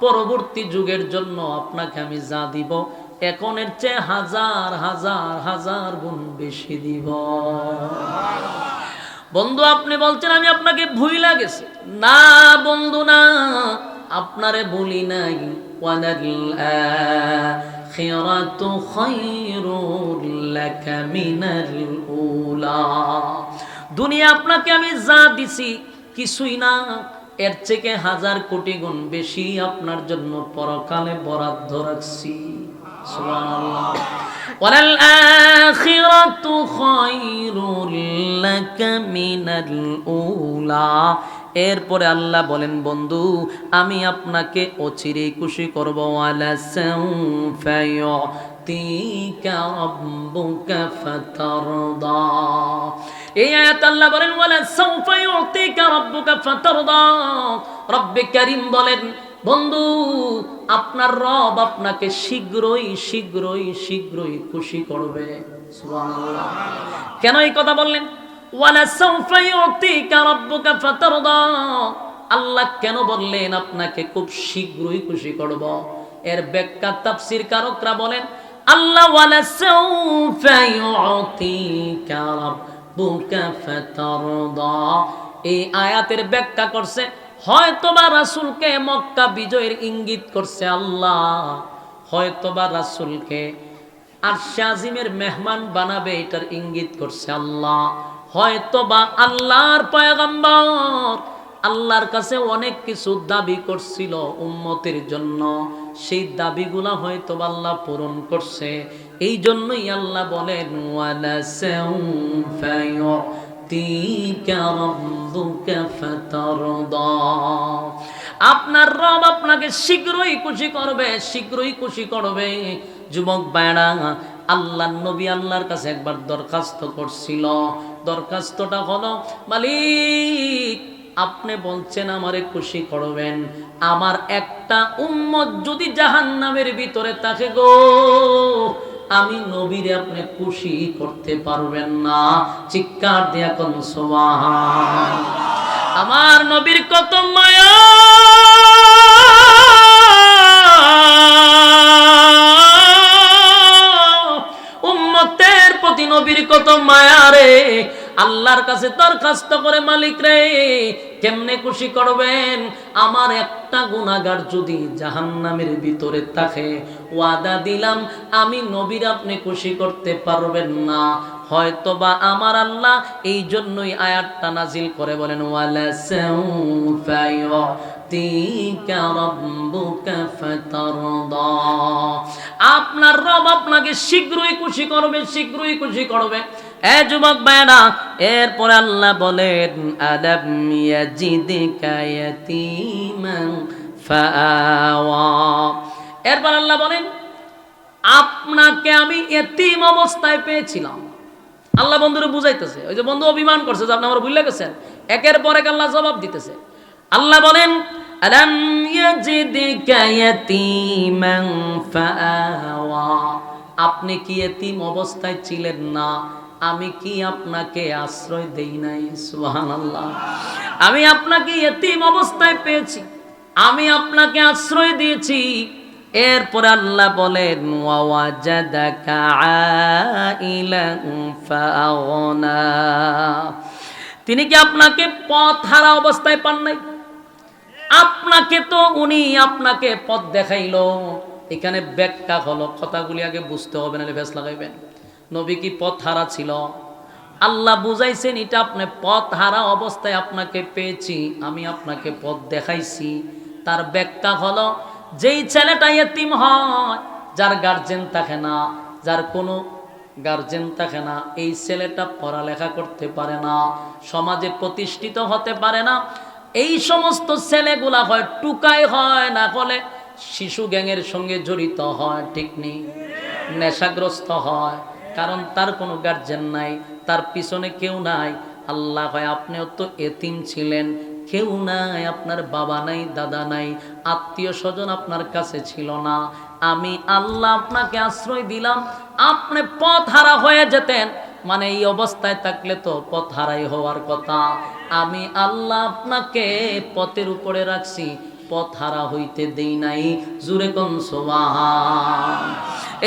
পরবর্তী যুগের জন্য আপনাকে আমি যা দিব, এখনের চেয়ে হাজার হাজার হাজার গুণ বেশি দিব। বন্ধু, আপনি বলছেন, আমি আপনাকে ভুইলা গেছি। না, বন্ধু, না, আপনারে বলি নাই। দুনিয়া আপনাকে আমি যা দিছি, কিছুই না। এর থেকে হাজার কোটি গুণ বেশি আপনার জন্য পরকালে বরাদ্দ রাখছি সুবহানাল্লাহ وللآخرة خير لك من الأولى এরপরে আল্লাহ বলেন বন্ধু আমি আপনাকে অচিরে খুশি করবো আলা সাউফা ইউতিকা রাব্বুকা ফাতারদা এই আয়াত আল্লাহ বলেন, ওয়ালা সাউফা ইউতিকা রাব্বুকা ফাতারদা। বলেন, বন্ধু, আপনার রব আপনাকে শীঘ্রই শীঘ্রই শীঘ্রই খুশি করবে। সুবহানাল্লাহ। কেন এই কথা বললেন? ওয়ালা সাউফা ইউতিকা রাব্বুকা ফাতারদা। আল্লাহ কেন বললেন, আপনাকে খুব শীঘ্রই খুশি করব। এর ব্যাখ্যা তাফসীর কারকরা বলেন, আল্লাহ, ওয়ালা সাউফা ইউতিকা রাব্বুকা ফাতারদা। এই আয়াতের ব্যাখ্যা করছে, হয়তোবা রাসূলকে মক্কা বিজয়ের ইঙ্গিত করছে আল্লাহ, হয়তোবা রাসূলকে আর শাজিমের মেহমান বানাবে এটার ইঙ্গিত করছে আল্লাহ, হয়তোবা আল্লাহর পয়গম্বর আল্লাহর কাছে অনেক কিছু দাবি করছিল উম্মতের জন্য। সেই দাবিগুলা হয়তো আল্লাহ পূরণ করছে। এই জন্যই আল্লাহ বলেন আপনার রব আপনাকে শীঘ্রই খুশি করবে, শীঘ্রই খুশি করবে। যুবক বেড়া আল্লাহ নবী আল্লাহর কাছে একবার দরখাস্ত করছিল। দরখাস্তটা হলো, মালিক আপনি বলছেন, আমারে খুশি করবেন। আমার একটা উম্মত যদি জাহান নামের ভিতরে থাকে গো, আমি নবীরে আপনি খুশি করতে পারবেন না। চিৎকার দিয়া কোন আমার নবীর কত মায়া। উম্মতের প্রতি নবীর কত মায়া রে। আল্লাহর কাছে দরখাস্ত করে মালিক রে কেমনে খুশি করবেন? আমার একটা গুনাহগার যদি জাহান্নামের ভিতরে থাকে, ওয়াদা দিলাম, আমি নবীর আপনি খুশি করতে পারবেন না। হয়তোবা আমার আল্লাহ এই জন্যই আয়াতটা নাজিল করে বলেন আপনার রব আপনাকে শীঘ্রই খুশি করবে, শীঘ্রই খুশি করবে। এ যুবক ভাইরা এরপরে আল্লাহ বলেন ফাআওয়া। এরপর আল্লাহ বলেন, আপনাকে আমি এতিম অবস্থায় পেয়েছিলাম। আল্লাহ বন্ধুরে বুঝাইতেছে, ওই যে বন্ধু অভিমান করছে যে আপনি আমার ভুলে গেছেন। একের পর এক আল্লাহ জবাব দিতেছে। আল্লাহ বলেন আপনি কি এতিম অবস্থায় ছিলেন না? আমি কি আপনাকে আশ্রয় দেই নাই? সুবহানাল্লাহ। আমি আপনাকে এতিম অবস্থায় পেয়েছি। আমি আপনাকে আশ্রয় দিয়েছি। এরপরে আল্লাহ বলেন তিনি কি আপনাকে পথ হারা অবস্থায় পান নাই? আপনাকে তো উনি আপনাকে পথ দেখাইলো। এখানে ব্যাখ্যা হলো, কথাগুলি আগে বুঝতে হবে, নাহলে ভেস লাগাইবেন নবী কি পথ হারা ছিল? আল্লাহ বুঝাইছেন, এটা আপনি পথ হারা অবস্থায় আপনাকে পেয়েছি, আমি আপনাকে পথ দেখাইছি। তার ব্যাখ্যা হলো, যেই ছেলেটা এতিম হয়, যার গার্জেন থাকে না, যার কোনো গার্জেন থাকে না, এই ছেলেটা পড়ালেখা করতে পারে না, সমাজে প্রতিষ্ঠিত হতে পারে না। এই সমস্ত ছেলেগুলা হয়, টুকাই হয়, না হলে শিশু গ্যাংয়ের সঙ্গে জড়িত হয়, ঠিক নেই। নেশাগ্রস্ত হয় কারণ তার কোনো গার্জেন নাই, তার পিছনে কেউ নাই। আল্লাহ হয় আপনিও তো এতিম ছিলেন। কেউ নাই, আপনার বাবা নাই, দাদা নাই, আত্মীয় স্বজন আপনার কাছে ছিল না। আমি আল্লাহ আপনাকে আশ্রয় দিলাম, আপনি পথ হারা হয়ে যেতেন। মানে এই অবস্থায় থাকলে তো পথ হারাই হওয়ার কথা। আমি আল্লাহ আপনাকে পথের উপরে রাখছি। পথ হারা হইতে দেই নাই, জুরে কোন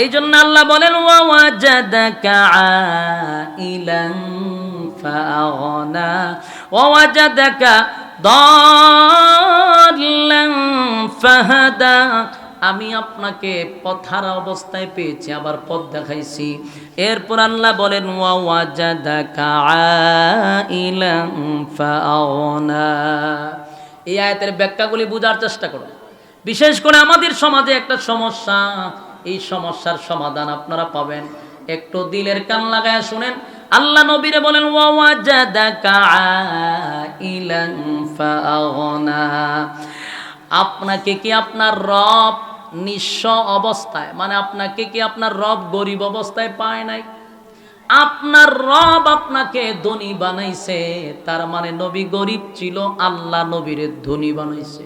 এই জন্য আল্লাহ বলেন আমি আপনাকে পথারা অবস্থায় পেয়েছি, আবার পথ দেখাইছি। এরপর আল্লাহ বলেন ওয়াজাদাকা আইলান ফাআগনা। এই আয়াতের ব্যাখ্যাগুলি বোঝার চেষ্টা করো। বিশেষ করে আমাদের সমাজে একটা সমস্যা, এই সমস্যার সমাধান আপনারা পাবেন। একটু দিলের কান লাগায় শুনেন। আল্লাহ নবীরে বলেন আপনাকে কি আপনার রব নিঃস্ব অবস্থায় মানে আপনাকে কি আপনার রব গরিব অবস্থায় পায় নাই? আপনার রব আপনাকে ধনী বানাইছে, তার মানে নবী গরিব ছিল, আল্লাহ নবীরে ধনী বানাইছে।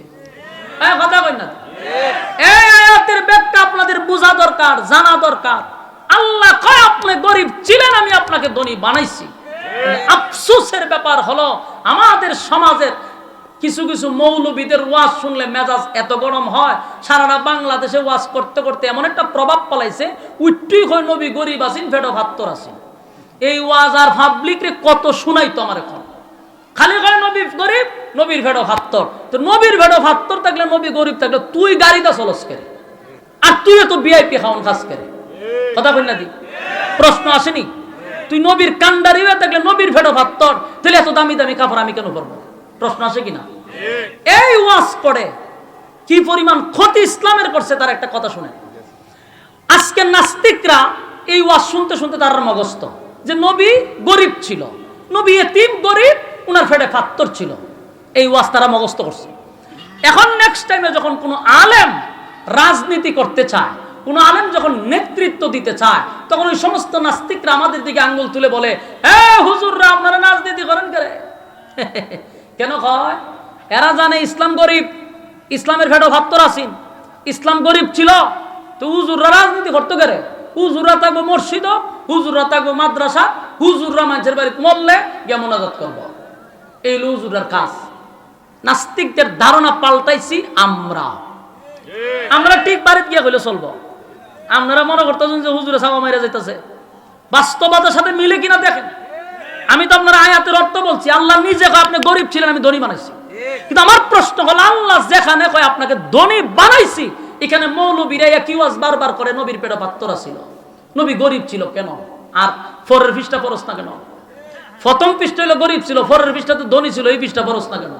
বানাইছি। ব্যাপার হলো, আমাদের সমাজের কিছু কিছু মৌলবীদের ওয়াজ শুনলে মেজাজ এত গরম হয়, সারাটা বাংলাদেশে ওয়াজ করতে করতে এমন একটা প্রভাব পালাইছে উইট্টুই হয় নবী গরিব আসিন ফেডো ভাত্তর আসিন এই ওয়াজ আর পাবলিক রে কত শুনাইতো আমার এখন। খালি কয়, নবী গরিব, নবীর ভেড়ো ভাত্তর। তো নবীর ভেড়ো ভাত্তর থাকলে নবী গরিব থাকলে তুই গাড়িটা চলস করে আর তুই তো বিআইপি খাওয়ান খাস করে কথা বল না দি? প্রশ্ন আসেনি? তুই নবীর কান্ডারি হয়ে থাকলে নবীর ভেড়ো ভাত্তর, তাহলে এত দামি দামি কাপড় আমি কেন করব প্রশ্ন আসে কিনা? এই ওয়াজ করে কি পরিমাণ ক্ষতি ইসলামের করছে তার একটা কথা শুনে। আজকে নাস্তিকরা এই ওয়াজ শুনতে শুনতে তার মগস্ত যে নবী গরিব ছিল। নবী এতিম, গরিব, উনার ফেডে ফাত্তর ছিল। এই ওয়াজ তারা মগস্ত করছে। এখন নেক্সট টাইমে যখন কোনো আলেম রাজনীতি করতে চায়, কোনো আলেম যখন নেতৃত্ব দিতে চায়, তখন ওই সমস্ত নাস্তিকরা আমাদের দিকে আঙ্গুল তুলে বলে, এ হুজুররা, আপনারা রাজনীতি করেন করে কেন কয়? এরা জানে ইসলাম গরিব, ইসলামের ফেটো ভাত্তর আসিন। ইসলাম গরিব ছিল, তো হুজুররা রাজনীতি করতে গেলে হুজুররা থাকব মসজিদ হুজুররা থাকব মাদ্রাসা, হুজুররা মানুষের বাড়িতে মরলে গিয়ে মোনাজাত করব। এই হলো কাজ। নাস্তিকদের ধারণা পাল্টাইছি আমরা। আমরা ঠিক বাড়িতে গিয়ে হইলে চলবো। আপনারা মনে করতেছেন যে হুজুরে সাবা মাইরা যাইতেছে। বাস্তবতার সাথে মিলে কিনা দেখেন। আমি তো আপনার আয়াতের অর্থ বলছি, আল্লাহ নিজে কয়, আপনি গরিব ছিলেন, আমি ধনী বানাইছি। কিন্তু আমার প্রশ্ন হলো, আল্লাহ যেখানে কয়, আপনাকে ধনী বানাইছি। এখানে মৌলবীরা কি ওয়াজ বারবার করে, নবীর পেটে পাত্তরা ছিল নবী গরিব ছিল কেন? আর ফরের পৃষ্ঠা পরস না কেন? প্রথম পৃষ্ঠা হলো গরিব ছিল, ফরের পৃষ্ঠা তো ধনী ছিল, এই পৃষ্ঠা পরস না কেন?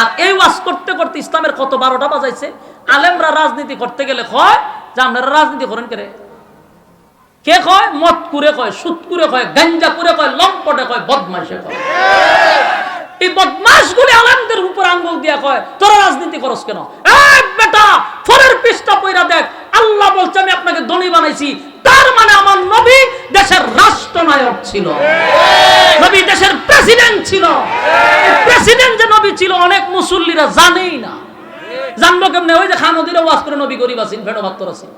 আর এই ওয়াজ করতে করতে ইসলামের কত বারোটা বাজাইছে? আলেমরা রাজনীতি করতে গেলে কয়, যে আপনারা রাজনীতি করেন কে কে কয়? মদ কুরে কয় সুদ কুরে কয় গাঞ্জা কুরে কয়, লম্পটে কয় বদমাইশে কয়। এই বদমাস গুলি আলেমদের উপর আঙ্গুল দিয়া কয়, তোরা রাজনীতি করস কেন? এই বেটা, ফরের পৃষ্ঠা পয়রা দেখ, আল্লাহ বলছে, আমি আপনাকে ধনী বানাইছি তার মানে আমার নবী দেশের রাষ্ট্রনায়ক ছিল। নবী দেশের প্রেসিডেন্ট ছিল। প্রেসিডেন্ট যে নবী ছিল, অনেক মুসল্লিরা জানেই না। জানব কেমনে? ওই যে খানদিরে ওয়াজ করে নবী গরিব আছেন, ভেড়ো ভাত্তর আছেন।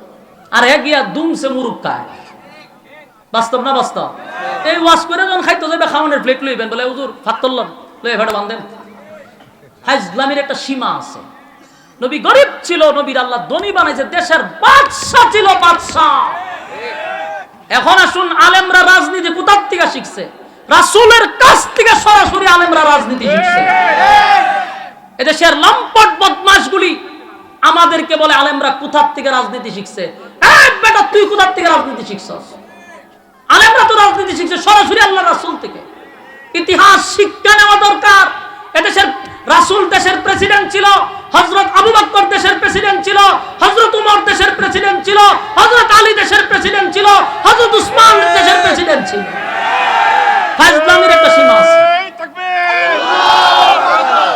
আর হে গিয়া দুমসে মুরুক খায় বাস্তব না বাস্তব? এই ওয়াজ করে যখন খাইতো যাবে খাওয়ানোর প্লেট লইবেন, বলে, হুজুর ফাত্তর লন লই ভেড়ো বান্ধেন। হাইজলামের একটা সীমা আছে। নবী গরিব ছিল, নবীর আল্লাহ ধনী বানাইছে, দেশের বাদশাহ ছিল বাদশাহ। এখন আসুন আলেমরা রাজনীতি কোথার থেকে শিখছে? রাসূলের কাছ থেকে সরাসরি আলেমরা রাজনীতি শিখছে। এদেশের লম্পট বদমাশগুলি আমাদেরকে বলে আলেমরা কোথার থেকে রাজনীতি শিখছে? বেটা, তুই কোথার থেকে রাজনীতি শিখছস? আলেমরা তো রাজনীতি শিখছে সরাসরি আল্লাহ রাসুল থেকে। ইতিহাস, শিক্ষা নেওয়া দরকার। এদেশের রাসূল দেশের প্রেসিডেন্ট ছিল। হযরত আবু বকর দেশের প্রেসিডেন্ট ছিল হযরত উমর দেশের প্রেসিডেন্ট ছিল হযরত আলী দেশের প্রেসিডেন্ট ছিল হযরত উসমান দেশের প্রেসিডেন্ট ছিল। ফাজলামির একটা সীমা আছে। তাকবীর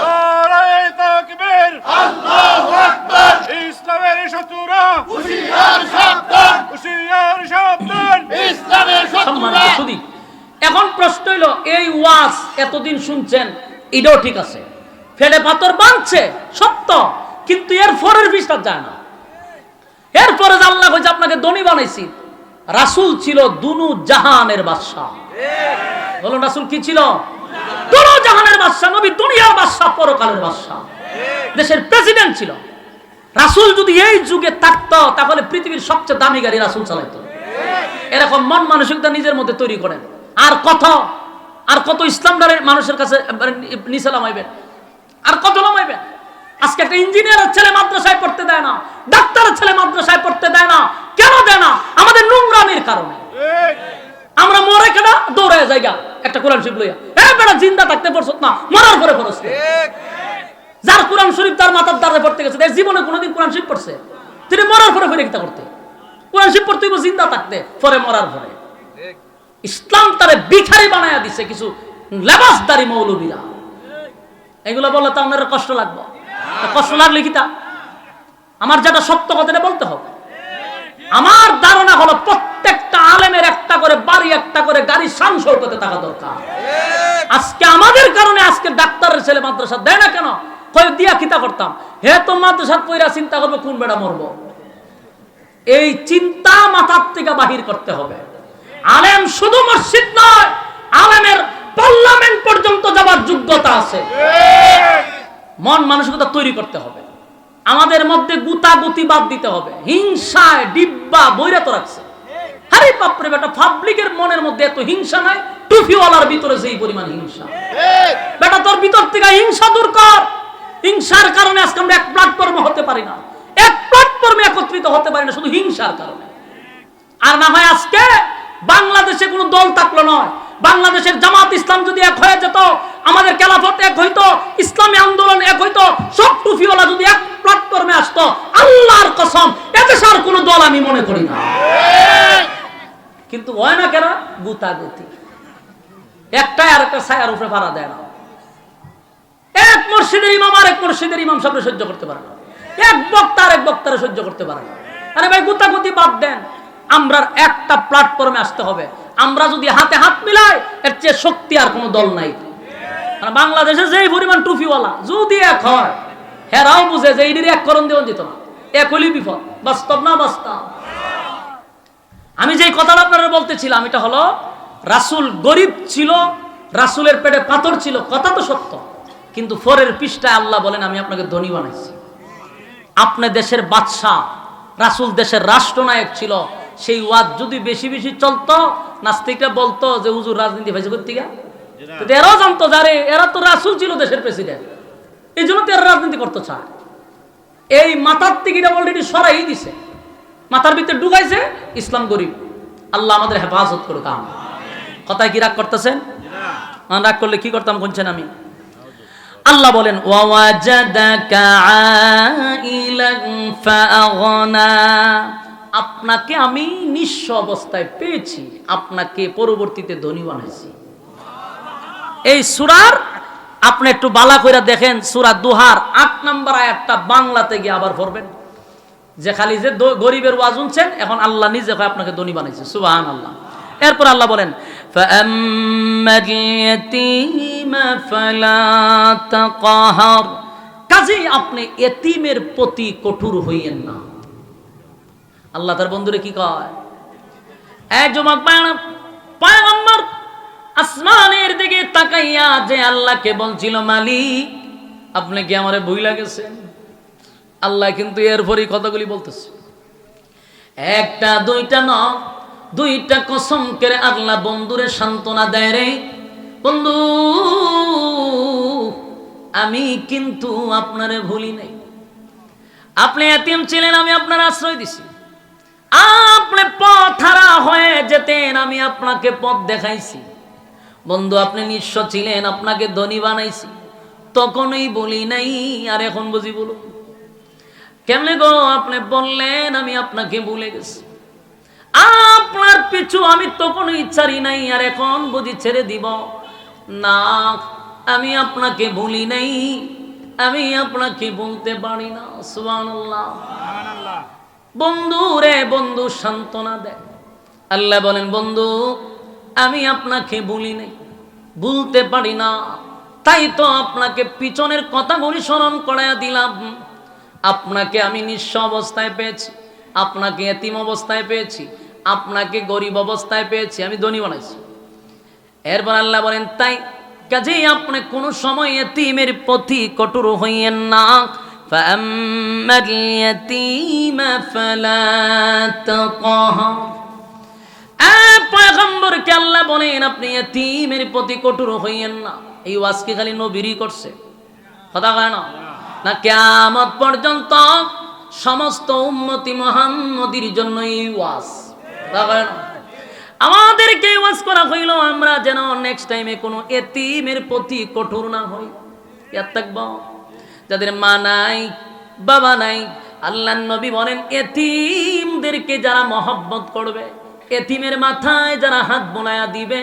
নারায়ে তাকবীর আল্লাহু আকবার। ইসলামের শত্রুরা। হুশিয়ার সাবধান। হুশিয়ার সাবধান। ইসলামের সুদী এখন প্রশ্ন হইল এই ওয়াজ এতদিন শুনছেন এটাও ঠিক আছে? ফেলে পাথর বাঁধছে, সত্য। কিন্তু এর ফরের বিশ্বাস যায় না। এরপরে আল্লাহ কইছে আপনাকে ধনী বানাইছি। রাসূল ছিল দুনু জাহানের বাদশাহ। বলুন, রাসূল কি ছিল? দুনু জাহানের বাদশাহ, নবী দুনিয়ার বাদশাহ, পরকালের বাদশাহ। দেশের প্রেসিডেন্ট ছিল। রাসূল যদি এই যুগে থাকতো, তাহলে পৃথিবীর সবচেয়ে দামি গাড়ি রাসুল চালাইতো। এরকম মন মানসিকতা নিজের মধ্যে তৈরি করেন। আর কত আর কত ইসলামদারের মানুষের কাছে নিচে নামাইবেন আর কত নামাইবেন আজকে একটা ইঞ্জিনিয়ারের ছেলে মাদ্রাসায় পড়তে দেয় না, ডাক্তারের ছেলে মাদ্রাসায় পড়তে দেয় না, কেন দেয় না? আমাদের নোংরামির কারণে। আমরা মরে কেনা? দৌড়ায় জায়গা। একটা কোরআন শরীফ লইয়া। এ বেটা, জিন্দা থাকতে পড়ছ না, মরার পরে পড়ছ যার কোরআন শরীফ তার মাথার দ্বারে পড়তে গেছে তার জীবনে কোনোদিন কোরআন শরীফ পড়ছে। তিনি মরার পরে ফিরে কিতা করতে কোরআন শরীফ পড়তে জিন্দা থাকতে, পরে মরার পরে। ইসলাম তারে বিখারি বানায়া দিছে কিছু লেবাসদারি মৌলবীরা। এগুলো বললে তো আপনার কষ্ট লাগবে। কষ্ট লাগলে কি তা? আমার যেটা সত্য কথাটা বলতে হবে। আমার ধারণা হলো প্রত্যেকটা আলেমের একটা করে বাড়ি, একটা করে গাড়ি সাংসদ করতে থাকা দরকার। আজকে আমাদের কারণে আজকে ডাক্তারের ছেলে মাদ্রাসা দেয় না কেন? কয়, দিয়া কিতা করতাম। হে, তো মাদ্রাসা পইরা চিন্তা করবে কোন বেড়া মরবো? এই চিন্তা মাথার থেকে বাহির করতে হবে। আলেম শুধু মসজিদ নয়, আলেমের পার্লামেন্ট পর্যন্ত যাবার যোগ্যতা আছে। মন মানসিকতা তৈরি করতে হবে। আমাদের মধ্যে গুতাগুতি বাদ দিতে হবে। হিংসায় ডিব্বা বৈরাত রাখছে। বেটা পাবলিকের মনের মধ্যে এত হিংসা নাই? ভিতরে পরিমাণ হিংসা। বেটা, তোর ভিতর থেকে হিংসা দূর কর। হিংসার কারণে আজকে আমরা এক প্ল্যাটফর্মে হতে পারি না। এক প্ল্যাটফর্মে একত্রিত হতে পারি না, শুধু হিংসার কারণে। আর না হয় আজকে বাংলাদেশে কোনো দল থাকল নয়। বাংলাদেশের জামাত ইসলাম যদি এক হয়ে যেত, আমাদের খেলাফত এক হইতো, ইসলামী আন্দোলন এক হইতো, সব টুফিওয়ালা যদি এক প্ল্যাটফর্মে আসতো, আল্লাহর কসম, এদেশে আর কোনো দল আমি মনে করি না। কিন্তু হয় না কেন? গুতাগুতি। একটাই আর একটা ছায়ার উপরে ভাড়া দেয় না। এক মসজিদের ইমাম আর এক মসজিদের ইমাম সামনে সহ্য করতে পারে না। এক বক্তা আর এক বক্তারে সহ্য করতে পারে না। আরে ভাই, গুতাগুতি বাদ দেন। আমরা একটা প্ল্যাটফর্মে আসতে হবে। আমরা যদি হাতে হাত মিলাই, এর চেয়ে শক্তি আর কোনো দল নাই। বাংলাদেশে যেই পরিমাণ টুফিওয়ালা যদি এক হয়, হেরাও বুঝে যে এইটির এক করণ দেওয়া যেত না। এক হলি বিপদ। বাস্তব না বাস্তব? আমি যেই কথাটা আপনারা বলতেছিলাম, এটা হলো, রাসূল গরিব ছিল, রাসূলের পেটে পাথর ছিল, কথা তো সত্য। কিন্তু ফরের পৃষ্ঠায় আল্লাহ বলেন, আমি আপনাকে ধনী বানাইছি। আপনি দেশের বাদশাহ, রাসূল দেশের রাষ্ট্রনায়ক ছিল, সেই ওয়াজ যদি বেশি বেশি চলতো নাস্তিকরা বলতো যে হুজুর রাজনীতি হয়েছে কিন্তু এরাও জানতো যারে এরা তো রাসূল ছিল দেশের প্রেসিডেন্ট এই জন্য তো এরা রাজনীতি করতে চায়। এই মাথার থেকে অলরেডি সরাই দিছে। মাথার ভিতরে ঢুকাইছে ইসলাম গরিব। আল্লাহ আমাদের হেফাজত করুক আম কথায় কি রাগ করতেছেন? রাগ করলে কি করতাম বলছেন আমি। আল্লাহ বলেন ওয়াওয়াজাদাকা আইলান ফাআগনা। আপনাকে আমি নিঃস্ব অবস্থায় পেয়েছি, আপনাকে পরবর্তীতে ধনী বানাইছি। এই সুরার আপনি একটু বালা করে দেখেন, সুরা দুহার আট নাম্বার আয়াতটা বাংলাতে গিয়ে আবার পড়বেন। যে খালি যে গরিবের ওয়াজ শুনছেন, এখন আল্লাহ নিজে আপনাকে ধনী বানাইছে সুবাহান আল্লাহ এরপর আল্লাহ বলেন কাজেই আপনি এতিমের প্রতি কঠোর হইয়েন না। আল্লাহ তার বন্ধুরে কি কয়? এক আসমানের দিকে তাকাইয়া যে আল্লাহকে বলছিল, মালিক, আপনি কি আমারে ভুইলা গেছেন? আল্লাহ কিন্তু এরপরই কথাগুলি বলতেছে। একটা, দুইটা ন, দুইটা কসম করে আল্লাহ বন্ধুরে সান্ত্বনা দেয় রে। বন্ধু, আমি কিন্তু আপনারে ভুলি নাই। আপনি এতিম ছিলেন, আমি আপনার আশ্রয় দিছি। আপনি পথ হারা হয়ে যেতেন, আমি আপনাকে পথ দেখাইছি। বন্ধু, আপনি নিঃস্ব ছিলেন, আপনাকে ধনী বানাইছি। তখনই বলি নাই, আর এখন বুঝি বলুন কেমনে গো আপনি বললেন, আমি আপনাকে ভুলে গেছি। আপনার পিছু আমি তখন ইচ্ছারি নাই, আর এখন বুঝি ছেড়ে দিব। না, আমি আপনাকে ভুলি নাই, আমি আপনাকে বলতে পারি না, সুবহানাল্লাহ। বন্ধু রে বন্ধু, সান্ত্বনা দেয় আল্লাহ বলেন, বন্ধু, আমি আপনাকে ভুলি নাই ভুলতে পারি না। তাই তো আপনাকে পিছনের কথাগুলি স্মরণ করাইয়া দিলাম। আপনাকে আমি নিঃস্ব অবস্থায় পেয়েছি, আপনাকে এতিম অবস্থায় পেয়েছি, আপনাকে গরিব অবস্থায় পেয়েছি, আমি ধনী বানাইছি। এরপর আল্লাহ বলেন, তাই কাজেই আপনি কোনো সময় এতিমের প্রতি কঠোর হইয়েন না। فأما اليتيم فلا تقهر পয়গম্বরকে আল্লাহ বলেন আপনি এতিমের প্রতি কঠোর হইয়েন না এই ওয়াজ কি খালি নবীরই করছে কথা কয় না না কেয়ামত পর্যন্ত সমস্ত উম্মতি মোহাম্মদির জন্য এই ওয়াজ কথা কয় না আমাদেরকে এই ওয়াজ করা হইল আমরা যেন নেক্সট টাইমে কোনো এতিমের প্রতি কঠোর না হই ইয়াদ থাকবো যাদের মা নাই, বাবা নাই আল্লাহ নবী বলেন, এতিমদেরকে যারা মহব্বত করবে, এতিমের মাথায় যারা হাত বোনায়া দিবে,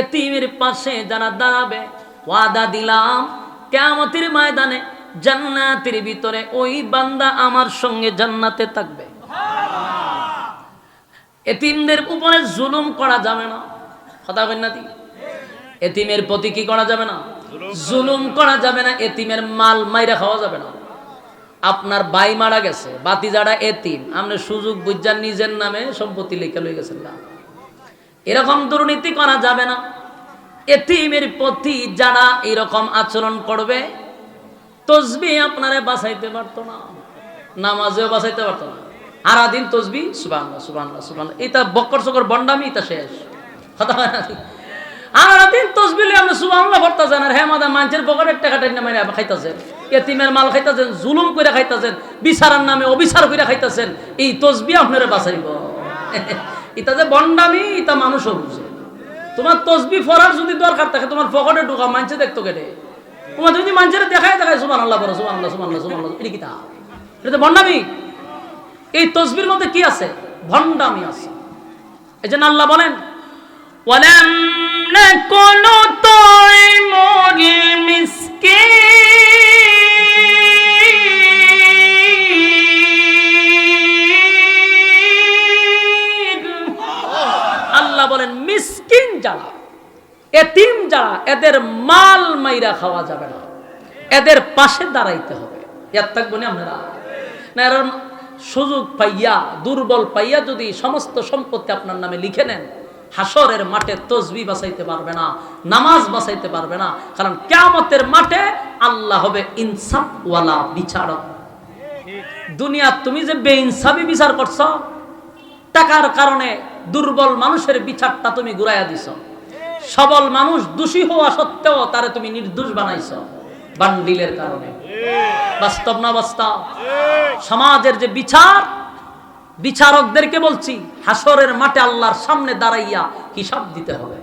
এতিমের পাশে যারা দাঁড়াবে, ওয়াদা দিলাম কেমতের ময়দানে জান্নাতের ভিতরে ওই বান্দা আমার সঙ্গে জান্নাতে থাকবে। এতিমদের উপরে জুলুম করা যাবে না। কথা না এতিমের প্রতি কি করা যাবে না? জুলুম করা যাবে না, এতিমের মাল মাইরা খাওয়া যাবে না। আপনার বাই মারা গেছে বাতি যারা এতিম আপনি সুযোগ বুঝার নিজের নামে সম্পত্তি লিখে লই গেছেন না। এরকম দুর্নীতি করা যাবে না। এতিমের প্রতি যারা এরকম আচরণ করবে, তসবি আপনারে বাঁচাইতে পারতো না, নামাজেও বাঁচাইতে পারতো না। আরাদিন তসবি সুবান সুবান সুবান এটা বক্কর চকর বন্ডামি, এটা শেষ। কথা হয় না আরাদিন তসবি লই আপনি সুবাংলা ভরতাছেন আর হেমাদা মানুষের পকেটের টাকা টাইনা মাইরা খাইতাছেন। এতিমের মাল খাইতাছেন, জুলুম করে খাইতাছেন, বিচারের নামে অবিচার করে খাইতাছেন। এই তসবি আপনারে বাঁচাইব। এটা যে বন্ডামি এটা মানুষও বুঝে তোমার তসবি ফরার যদি দরকার থাকে, তোমার পকেটে ঢুকা মানছে দেখতো কেটে। তোমার যদি মানুষের দেখায় দেখায় সুমান আল্লাহ বলো সুমান আল্লাহ সুমান আল্লাহ সুমান আল্লাহ এটা কি তা? এটা তো ভণ্ডামি এই তসবির মধ্যে কি আছে? ভণ্ডামি আছে। এই জন্য আল্লাহ বলেন ولم نكن نطعم المسكين আল্লাহ বলেন মিসকিন যারা এতিম যারা এদের মাল মাইরা খাওয়া যাবে না এদের পাশে দাঁড়াইতে হবে ইয়ার থাকবো না আপনারা না এর সুযোগ পাইয়া দুর্বল পাইয়া যদি সমস্ত সম্পত্তি আপনার নামে লিখে নেন হাসরের মাঠে তসবি বাঁচাইতে পারবে না, নামাজ বাঁচাইতে পারবে না। কারণ কেয়ামতের মাঠে আল্লাহ হবে ইনসাফওয়ালা বিচারক। দুনিয়া তুমি যে বেইনসাফি বিচার করছ, টাকার কারণে দুর্বল মানুষের বিচারটা তুমি ঘুরাইয়া দিছ। সবল মানুষ দোষী হওয়া সত্ত্বেও তারে তুমি নির্দোষ বানাইছ, বান্ডিলের কারণে। বাস্তব না বাস্তব? সমাজের যে বিচার বিচারকদেরকে বলছি হাসরের মাঠে আল্লাহর সামনে দাঁড়াইয়া হিসাব দিতে হবে।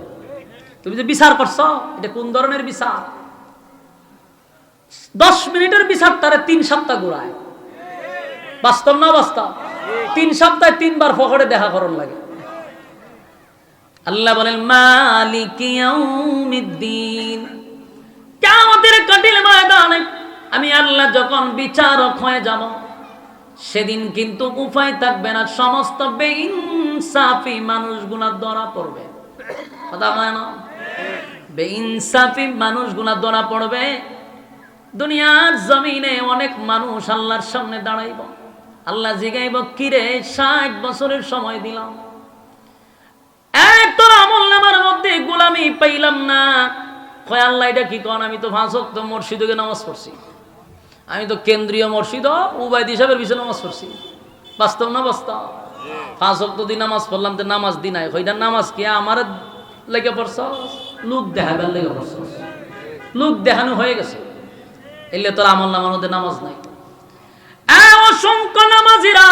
তুমি যে বিচার করছ, এটা কোন ধরনের বিচার? দশ মিনিটের বিচার তারে তিন সপ্তাহ ঘুরায়। বাস্তব না বাস্তব? তিন সপ্তাহে তিনবার ফকরে দেখা করণ লাগে। আল্লাহ বলেন, মালিক ইয়াউমিদ্দিন। কিয়ামতের কঠিন ময়দানে আমি আল্লাহ যখন বিচারক হয়ে যাব সেদিন কিন্তু উপায় থাকবে না, সমস্ত বেইনসাফি মানুষগুলা ধরা পড়বে। কথা হয় না? বেইনসাফি মানুষগুলা ধরা পড়বে, দুনিয়ার জমিনে অনেক মানুষ আল্লাহর সামনে দাঁড়াইব। আল্লাহ জিগাইব, কিরে, ষাট বছরের সময় দিলাম। তোর আমল নামার মধ্যে গোলামি পাইলাম না। কয়, আল্লাহ, এটা কি কন? আমি তো ভাষক তো মসজিদকে নামাজ পড়ছি। আমি তো কেন্দ্রীয় মসজিদ উবায়দ হিসাবের বিষয়ে নামাজ পড়ছি। বাস্তব না বাস্তব? পাঁচ অক্ট দিন নামাজ পড়লাম তো নামাজ দিন নাই। ওইটা নামাজ কি আমার লেগে পড়ছ লোক দেখাবার লেগে পড়ছ লোক দেখানো হয়ে গেছে। এলে তোর আমল নামার মধ্যে নামাজ নাই। অসংখ্য নামাজিরা,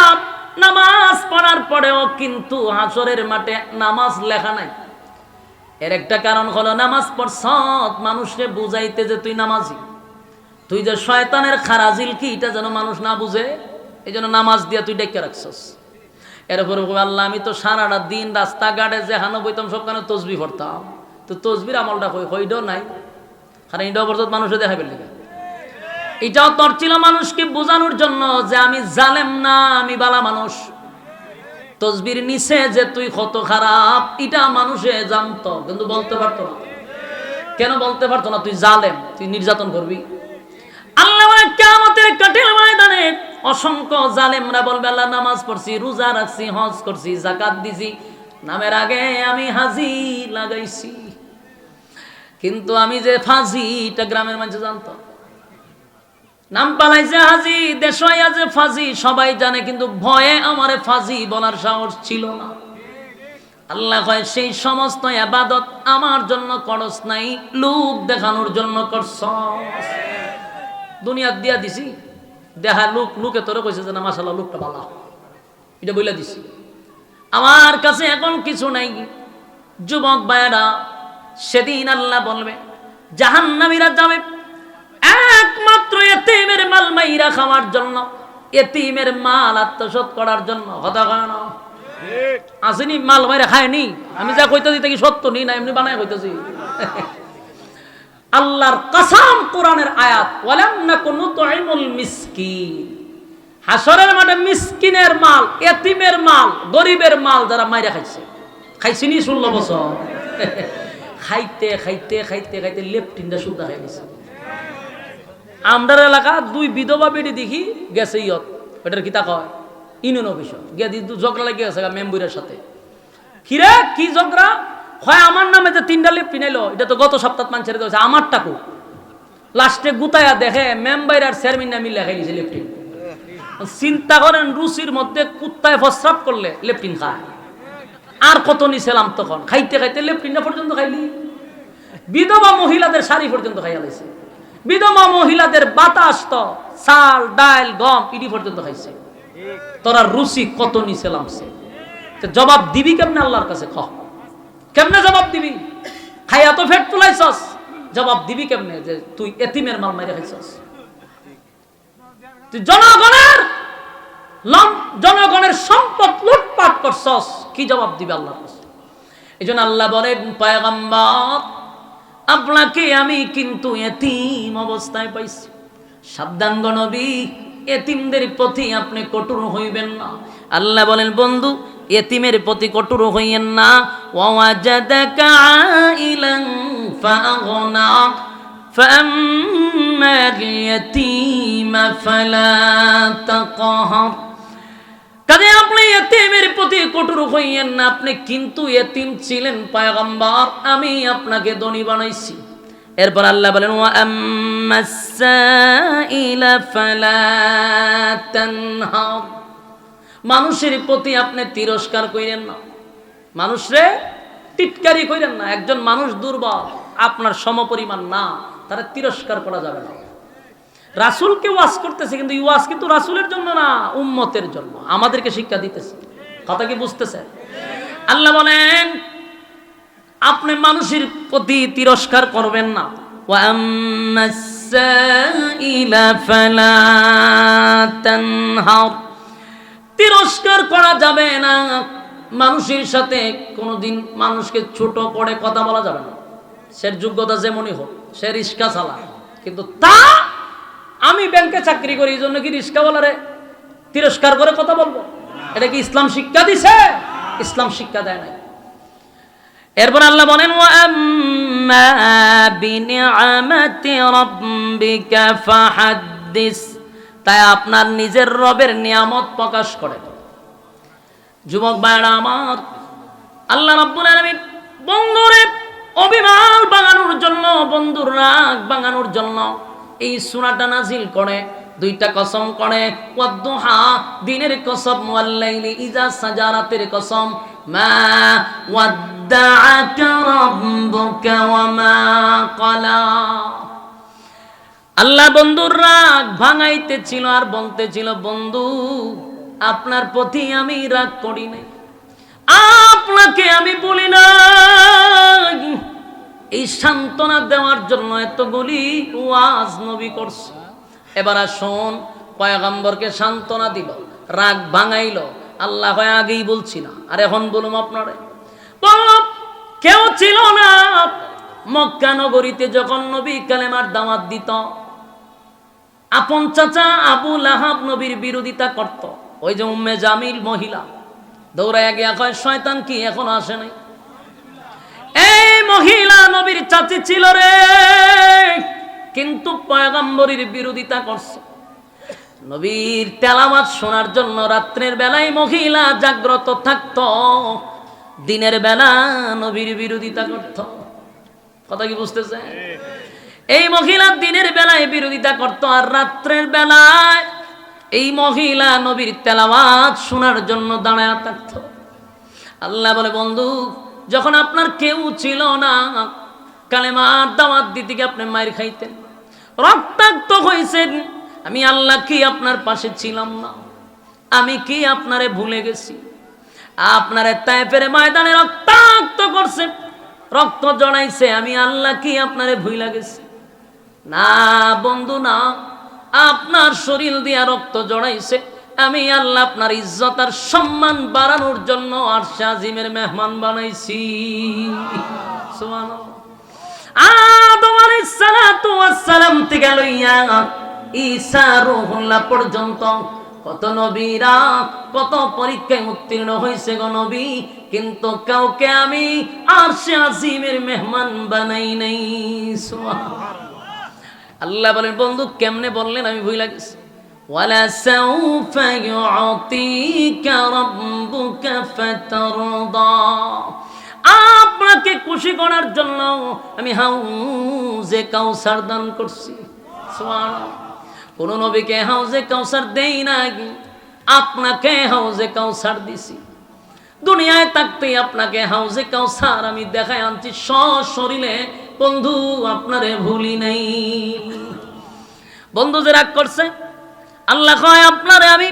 নামাজ পড়ার পরেও কিন্তু হাসরের মাঠে নামাজ লেখা নাই। এর একটা কারণ হলো, নামাজ পড়ছ মানুষকে বুঝাইতে যে তুই নামাজি। তুই যে শয়তানের খারাজিল কি, এটা যেন মানুষ না বুঝে? এই জন্য নামাজ দিয়া তুই ডেকে রাখছস। এরপরে আল্লাহ, আমি তো সারাটা দিন রাস্তাঘাটে যে হানো বইতাম সবখানে তসবি পড়তাম। তো তসবির আমলটা হই হইডও নাই। কারণ এইটাও পর্যন্ত মানুষে দেখাবে লেগে। এটাও তোর ছিল মানুষকে বোঝানোর জন্য যে আমি জালেম না, আমি বালা মানুষ। তসবির নিচে যে তুই কত খারাপ, এটা মানুষে জানতো, কিন্তু বলতে পারতো না। কেন বলতে পারতো না? তুই জালেম, তুই নির্যাতন করবি। কিয়ামতের কঠিন ময়দানে অসংখ্য জালেমরা বলবে, আল্লাহ নামাজ পড়ছি, রোজা রাখছি, হজ করছি জাকাত দিছি। নামের আগে আমি হাজি লাগাইছি। কিন্তু আমি যে ফাঁসি এটা গ্রামের মানুষ জানতো। নাম পালাইছে হাজি দেশাইয়া যে ফাজি, সবাই জানে, কিন্তু ভয়ে আমারে ফাজি বলার সাহস ছিল না। আল্লাহ কয়, সেই সমস্ত আবাদত আমার জন্য করস নাই লোক দেখানোর জন্য করছ দুনিয়া দিয়া দিছি দেহা লোক লোকে তোরে কইছে যে না মাসাল্লাহ লোকটা ভালো। এটা বইলা দিছি। আমার কাছে এখন কিছু নাই। যুবক ভাইয়েরা সেদিন আল্লাহ বলবে জাহান্নামীরা যাবে। একমাত্র এতিমের মাল মাইরা খাওয়ার জন্য এতিমের মাল আত্মসাৎ করার জন্য। কথা কয় না? ঠিক। আসেনি মাল মাইরা খায়নি। আমি যা কইতেছি তা কি সত্য? নি না এমনি বানায় কইতেছি। আল্লাহর কাসাম কোরআনের আয়াত, ওয়ালাম নাকুনু তুইমুল মিসকিন। হাসরের মাঠে মিসকিনের মাল, এতিমের মাল, গরিবের মাল যারা মাইরা খাইছে। খাইছিনি ষোলো বছর। খাইতে খাইতে খাইতে খাইতে লেপটিনটা শুদ্ধ হয়ে গেছে। আমরার এলাকা, দুই বিধবা বেটি দেখি গেছে ইয়ত। এটার কিতা কয়? ইউনিয়ন অফিস গিয়ে ঝগড়া লাগে গেছে মেম্বুরের সাথে। কিরে, কি ঝগড়া? হয় আমার নামে যে তিনটা লিপ কিনাইলো এটা তো গত সপ্তাহ মান ছেড়ে দিয়েছে আমার টাকু লাস্টে গুতায়া দেখে মেম্বার আর চেয়ারম্যান নামে লেখাই দিয়েছে লেফটিন চিন্তা করেন রুচির মধ্যে কুত্তায় প্রস্রাব করলে লেফটিন খায়। আর কত নিছিলাম তখন, খাইতে খাইতে লেফটিনটা পর্যন্ত খাইলি। বিধবা মহিলাদের শাড়ি পর্যন্ত খাইয়া লাইছে। বিধবা মহিলাদের বাতাস তো চাল ডাল গম, ইডি পর্যন্ত খাইছে। তোরা রুচি কত নিছিলাম সে জবাব দিবি কেমনে আল্লাহর কাছে, খ। কেমনে জবাব দিবি? খাইয়া তো ফেট তুলাইছস। জবাব দিবি কেমনে যে তুই এতিমের মাল মাইরে খাইছস? তুই জনগণের জনগণের সম্পদ লুটপাট করছস। কি জবাব দিবে আল্লাহর কাছে? এই জন্য আল্লাহ বলেন, পয়গম্বর, আপনাকে আমি কিন্তু এতিম অবস্থায় পাইছি। সাবধান গণবী এতিমদের প্রতি আপনি কঠোর হইবেন না। আল্লাহ বলেন, বন্ধু এতিমের প্রতি কঠোর হইয়েন না ওয়াজাদাকা আইলান ফাগনা فأما اليتيم فلا تقهر কাজে আপনি এতিমের প্রতি কঠোর হইয়েন না আপনি কিন্তু এতিম ছিলেন পায়গম্বর আমি আপনাকে ধনী বানাইছি এরপর আল্লাহ বলেন ওয়া আম্মাসাইলা ফালা তানহার মানুষের প্রতি আপনি তিরস্কার করেন না। মানুষরে টিটকারি করেন না, একজন মানুষ দুর্বল, আপনার সমপরিমাণ না, তারা তিরস্কার করা যাবে না। রাসুলকে ওয়াজ করতেছে, কিন্তু এই ওয়াজ কিন্তু রাসুলের জন্য না, উম্মতের জন্য। আমাদেরকে শিক্ষা দিতেছে। কথা কি বুঝতেছে? আল্লাহ বলেন, আপনি মানুষের প্রতি তিরস্কার করবেন না। ওয়াম্মাসাইলা ফালা তানহার। তিরস্কার করা যাবে না। মানুষের সাথে কোনোদিন মানুষকে ছোট করে কথা বলা যাবে না। সে যোগ্যতা যেমনই হোক, সে রিস্কা চালা। কিন্তু তা আমি ব্যাংকে চাকরি করি, এই জন্য কি রিস্কাওয়ালারে তিরস্কার করে কথা বলব। এটা কি ইসলাম শিক্ষা দিছে? ইসলাম শিক্ষা দেয় নাই। এরপর আল্লাহ বলেন বিনিআমাতি রাব্বিকা ফাহাদ্দিস। তাই আপনার নিজের রবের নিয়ামত প্রকাশ করেন যুবক ভাইরা আমার, আল্লাহ রাব্বুল আলামিন বন্ধুরে অভিমান বাঙানোর জন্য, বন্ধুর রাগ বাঙানোর জন্য এই সুরাটা নাজিল করে, দুইটা কসম করে। ওয়াদ্দুহা, দিনের কসম, ওয়াল্লাইলি ইজা সাজারাতের কসম। মা আল্লাহ বন্ধুর রাগ ভাঙাইতেছিল আর বলতেছিল, বন্ধু, আপনার প্রতি আমি রাগ করি নাই। আপনাকে আমি বলি না এই সান্ত্বনা দেওয়ার জন্য এতগুলি ওয়াজ নবী করছে। এবার আসুন, পয়গম্বরকে সান্ত্বনা দিল, রাগ ভাঙাইল। আল্লাহ হয় আগেই বলছি না আর এখন বলুম আপনারে। কেউ ছিল না। মক্কা নগরীতে যখন নবী কালেমার দাওয়াত দিত আপন চাচা আবু লাহাব নবীর বিরোধিতা করত। ওই যে উম্মে জামিল মহিলা। দৌড়ায় গিয়া কয়, শয়তান কি এখনও আসে নাই? এই মহিলা নবীর চাচি ছিল রে। কিন্তু পয়গম্বরীর বিরোধিতা করছে। নবীর তেলাওয়াত শোনার জন্য রাত্রের বেলায় মহিলা জাগ্রত থাকত। দিনের বেলা নবীর বিরোধিতা করত। কথা কি বুঝতেছে এই মহিলা দিনের বেলায় বিরোধিতা করত আর রাত্রের বেলায় এই মহিলা নবীর তেলাওয়াত শোনার জন্য দাঁড়ায় থাকত। আল্লাহ বলে, বন্ধু, যখন আপনার কেউ ছিল না কালেমার দাওয়াত গিয়ে আপনি মায়ের খাইতেন। রক্তাক্ত হয়েছেন আমি আল্লাহ কি আপনার পাশে ছিলাম না? আমি কি আপনারে ভুলে গেছি? আপনারে তাইফের ময়দানে রক্তাক্ত করছে, রক্ত জড়াইছে। আমি আল্লাহ কি আপনারে ভুইলা গেছি? না, বন্ধু না, আপনার শরীর দিয়া রক্ত জড়াইছে, আমি আল্লাহ আপনার ইজ্জত আর সম্মান বাড়ানোর জন্য আর শাজিমের মেহমান বানাইছি। সালাম থেকে লইয়া ঈসা রুহুল্লাহ পর্যন্ত কত নবীরা কত পরীক্ষায় উত্তীর্ণ হয়েছে গো নবী, কিন্তু কাউকে আমি আর সে আজিমের মেহমান বানাই নাই। সুবহানাল্লাহ। আল্লাহ বলেন, বন্ধু, কেমনে বললেন আমি ভুল গেছি ওয়ালা সাউফা ইউতিকা রাব্বুকা ফাতারদা। আপনাকে খুশি করার জন্য আমি হাউজে কাউসার দান করছি। কোন নবীকে হাউজে কাউসার দেই নাই আপনাকে হাউজে কাউসার দিছি। দুনিয়ায় থাকতেই আপনাকে হাউজে কাউসার আমি দেখাই আনছি। সশরীরে বন্ধু, আপনারে ভুলি নাই। বন্ধু যে রাগ করছে, আল্লাহ কয়, আপনারে আমি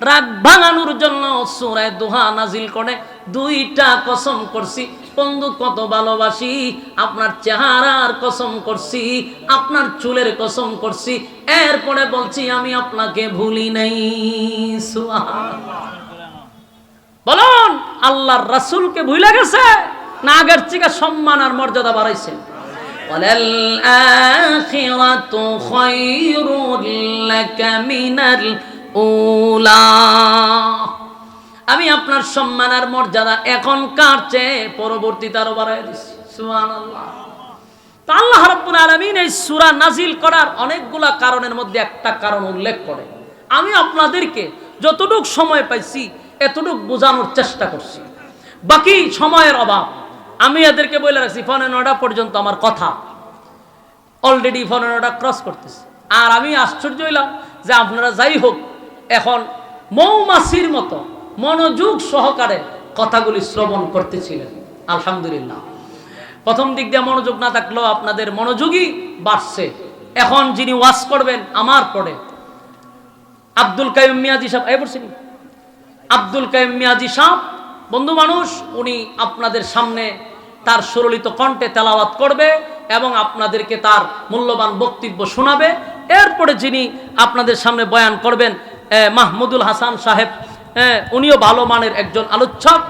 রাগ ভাঙানোর জন্য সুরায় দোহা নাজিল করে দুইটা কসম করছি। বন্ধু, কত ভালোবাসি, আপনার চেহারার কসম করছি, আপনার চুলের কসম করছি। এরপরে বলছি, আমি আপনাকে ভুলি নাই। বলুন, আল্লাহর রাসূলকে ভুলে গেছে না আগের থেকে সম্মান আর মর্যাদা বাড়াইছে? وَلَلْآخِرَةُ خَيْرٌ لَكَ مِنَ الْأُولَى আমি আপনার সম্মান আর মর্যাদা এখনকার চেয়ে পরবর্তীতে আরো বাড়াই দিচ্ছি সুবহানাল্লাহ তা আল্লাহ রাব্বুল আলামিন এই সূরা নাজিল করার অনেকগুলা কারণের মধ্যে একটা কারণ উল্লেখ করে আমি আপনাদেরকে যতটুক সময় পাইছি এতটুক বোঝানোর চেষ্টা করছি বাকি সময়ের অভাব আমি এদেরকে বলে রাখছি, ফোনে নটা পর্যন্ত আমার কথা। অলরেডি ফোনে নটা ক্রস করতেছে। আর আমি আশ্চর্য হইলাম যে আপনারা যাই হোক, এখন মৌমাছির মতো মনোযোগ সহকারে কথাগুলি শ্রবণ করতেছিলেন। আলহামদুলিল্লাহ। প্রথম দিক দিয়ে মনোযোগ না থাকলেও আপনাদের মনোযোগই বাড়ছে। এখন যিনি ওয়াশ করবেন, আমার পরে। আব্দুল কাইম মিয়াজি সাহেব, এই পড়ছেন? আব্দুল কাইম মিয়াজি সাহেব বন্ধু মানুষ, উনি আপনাদের সামনে তার সুরলিত কণ্ঠে তেলাওয়াত করবে এবং আপনাদেরকে তার মূল্যবান বক্তব্য শোনাবে। এরপরে যিনি আপনাদের সামনে বয়ান করবেন মাহমুদুল হাসান সাহেব উনিও ভালো মানের একজন আলোচক।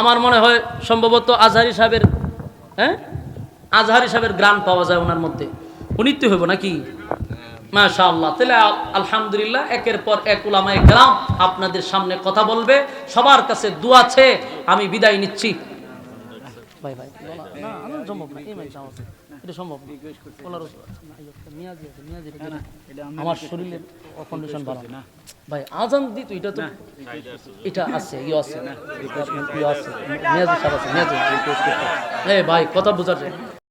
আমার মনে হয় সম্ভবত আজহারি সাহেবের হ্যাঁ? আজহারি সাহেবের গ্রান পাওয়া যায় ওনার মধ্যে। উনি তো হইব নাকি? মাশা আল্লাহ তাহলে আলহামদুলিল্লাহ একের পর এক উলামায়ে কেরাম আপনাদের সামনে কথা বলবে। সবার কাছে দোয়া আছে আমি বিদায় নিচ্ছি। ভাই সম্ভব না। এটা সম্ভব না। ওনার মিয়াজি আছে মিয়াজি আমার শরীরের কন্ডিশন ভালো। না। ভাই আজান দিত এটা তো এটা আছে ইয়ে আছে। ইয়ে আছে। মিয়াজি আছে মিয়াজি। ভাই কথা বোঝার